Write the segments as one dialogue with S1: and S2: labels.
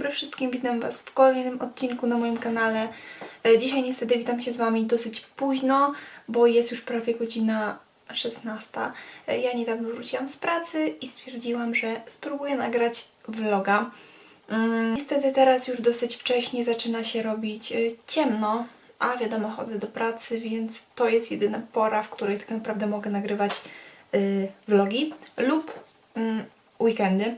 S1: dobry wszystkim, witam Was w kolejnym odcinku na moim kanale. E, Dzisiaj niestety witam się z Wami dosyć późno, bo jest już prawie godzina 16. E, Ja niedawno wróciłam z pracy i stwierdziłam, że spróbuję nagrać vloga. Mm, Niestety teraz już dosyć wcześnie zaczyna się robić e, ciemno, a wiadomo, chodzę do pracy, więc to jest jedyna pora, w której tak naprawdę mogę nagrywać vlogi lub mm, weekendy.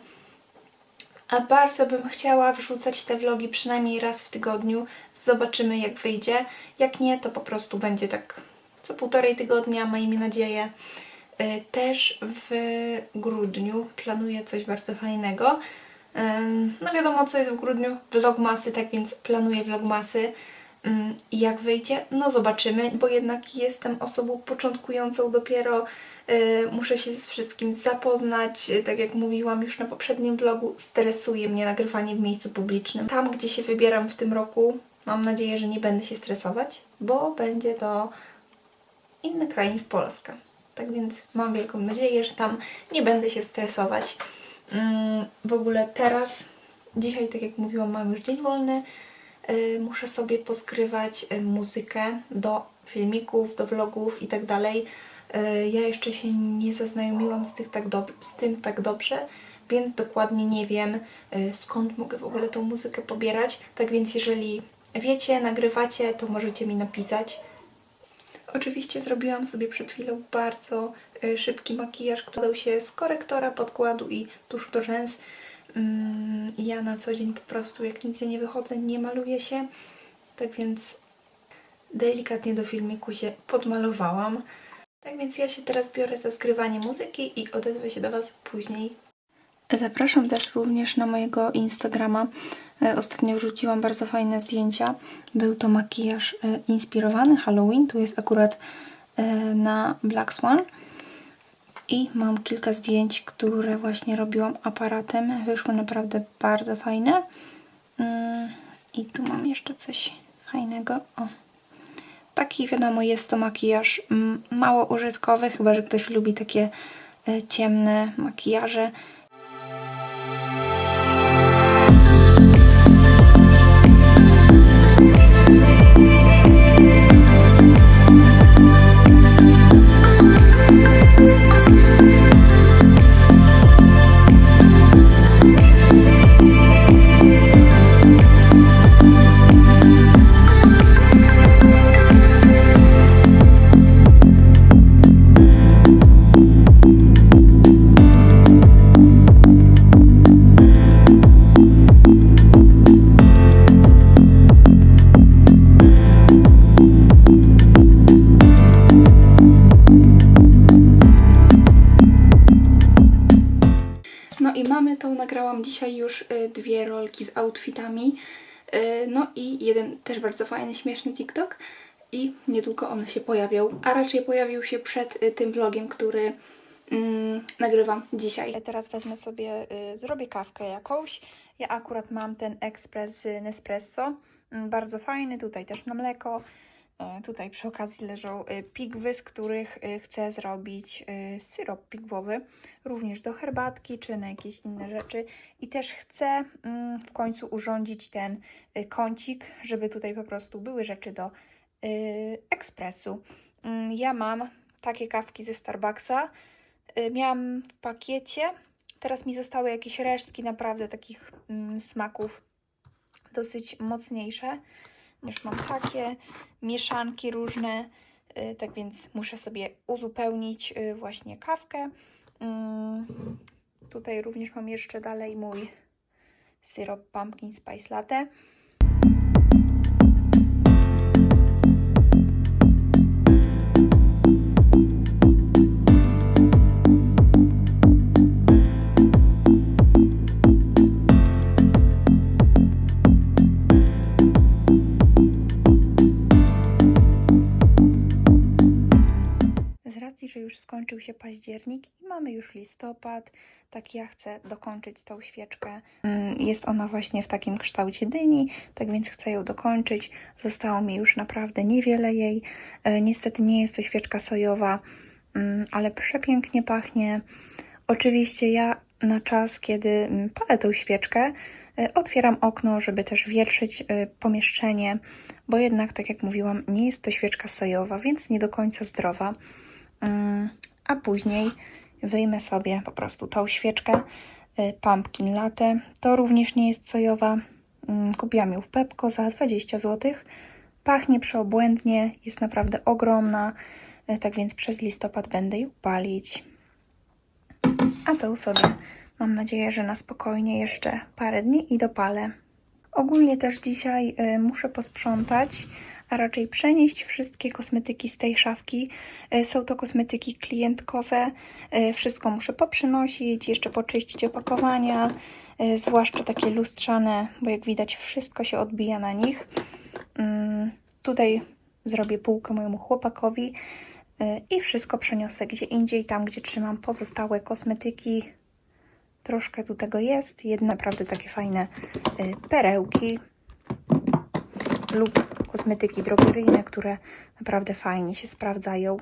S1: A bardzo bym chciała wrzucać te vlogi przynajmniej raz w tygodniu. Zobaczymy jak wyjdzie. Jak nie, to po prostu będzie tak co półtorej tygodnia, miejmy nadzieję. Y, Też w grudniu planuję coś bardzo fajnego. No wiadomo co jest w grudniu, vlogmasy, tak więc planuję vlogmasy. Ym, I jak wyjdzie, no zobaczymy, bo jednak jestem osobą początkującą dopiero. y, Muszę się z wszystkim zapoznać. Tak jak mówiłam już na poprzednim vlogu, stresuje mnie nagrywanie w miejscu publicznym. Tam, gdzie się wybieram w tym roku, mam nadzieję, że nie będę się stresować, bo będzie to inny kraj niż Polska. Tak więc mam wielką nadzieję, że tam nie będę się stresować. Mm, W ogóle teraz, dzisiaj, tak jak mówiłam, mam już dzień wolny. Y, Muszę sobie poskrywać y, muzykę do filmików, do vlogów i tak dalej. Y, Ja jeszcze się nie zaznajomiłam z, tych tak z tym tak dobrze, więc dokładnie nie wiem skąd mogę w ogóle tą muzykę pobierać. Tak więc jeżeli wiecie, nagrywacie, to możecie mi napisać. Oczywiście zrobiłam sobie przed chwilą bardzo szybki makijaż, który dał się z korektora, podkładu i tuszu do rzęs. Mm, Ja na co dzień po prostu jak nigdzie nie wychodzę, nie maluję się. Tak więc delikatnie do filmiku się podmalowałam. Tak więc ja się teraz biorę za skrywanie muzyki i odezwę się do Was później. Zapraszam też również na mojego Instagrama. E, Ostatnio wrzuciłam bardzo fajne zdjęcia. Był to makijaż e, inspirowany Halloween. Tu jest akurat e, na Black Swan. I mam kilka zdjęć, które właśnie robiłam aparatem. Wyszły naprawdę bardzo fajne. Mm, I tu mam jeszcze coś fajnego. O. Taki wiadomo jest to makijaż mm, mało użytkowy, chyba że ktoś lubi takie e, ciemne makijaże. Mamy tą, nagrałam dzisiaj już y, dwie rolki z outfitami. Y, No i jeden też bardzo fajny, śmieszny TikTok. I niedługo one się pojawią, a raczej pojawił się przed y, tym vlogiem, który mm, nagrywam dzisiaj. Teraz wezmę sobie, zrobię kawkę jakąś. Ja akurat mam ten ekspres Nespresso. Mm, Bardzo fajny, tutaj też na mleko. E, Tutaj przy okazji leżą y, pigwy, z których y, chcę zrobić syrop pigwowy, również do herbatki czy na jakieś inne rzeczy. I też chcę mm, w końcu urządzić ten kącik, żeby tutaj po prostu były rzeczy do ekspresu. Mm, Ja mam takie kawki ze Starbucksa. Miałam w pakiecie. Teraz mi zostały jakieś resztki naprawdę takich mm, smaków dosyć mocniejsze. Już mam takie mieszanki różne, y, tak więc muszę sobie uzupełnić y, właśnie kawkę. Mm, Tutaj również mam jeszcze dalej mój syrop pumpkin spice latte. Racji, że już skończył się październik i mamy już listopad, tak ja chcę dokończyć tą świeczkę. Mm, Jest ona właśnie w takim kształcie dyni, tak więc chcę ją dokończyć. Zostało mi już naprawdę niewiele jej. E, Niestety nie jest to świeczka sojowa, mm, ale przepięknie pachnie. Oczywiście ja na czas, kiedy mm, palę tą świeczkę, E, Otwieram okno, żeby też wietrzyć e, pomieszczenie, bo jednak, tak jak mówiłam, nie jest to świeczka sojowa, więc nie do końca zdrowa. Mm, A później wyjmę sobie po prostu tą świeczkę e, Pumpkin Latte. To również nie jest sojowa. Mm, Kupiłam ją w Pepko za 20 zł. Pachnie przeobłędnie, jest naprawdę ogromna, e, tak więc przez listopad będę ją palić. A to sobie mam nadzieję, że na spokojnie jeszcze parę dni i dopalę. Ogólnie też dzisiaj y, muszę posprzątać, a raczej przenieść wszystkie kosmetyki z tej szafki. Y, są to kosmetyki klientkowe. Y, wszystko muszę poprzynosić, jeszcze poczyścić opakowania, y, zwłaszcza takie lustrzane, bo jak widać wszystko się odbija na nich. Mm, tutaj zrobię półkę mojemu chłopakowi i wszystko przeniosę gdzie indziej, tam gdzie trzymam pozostałe kosmetyki. Troszkę tu tego jest. Jedne naprawdę takie fajne perełki lub kosmetyki drogeryjne, które naprawdę fajnie się sprawdzają.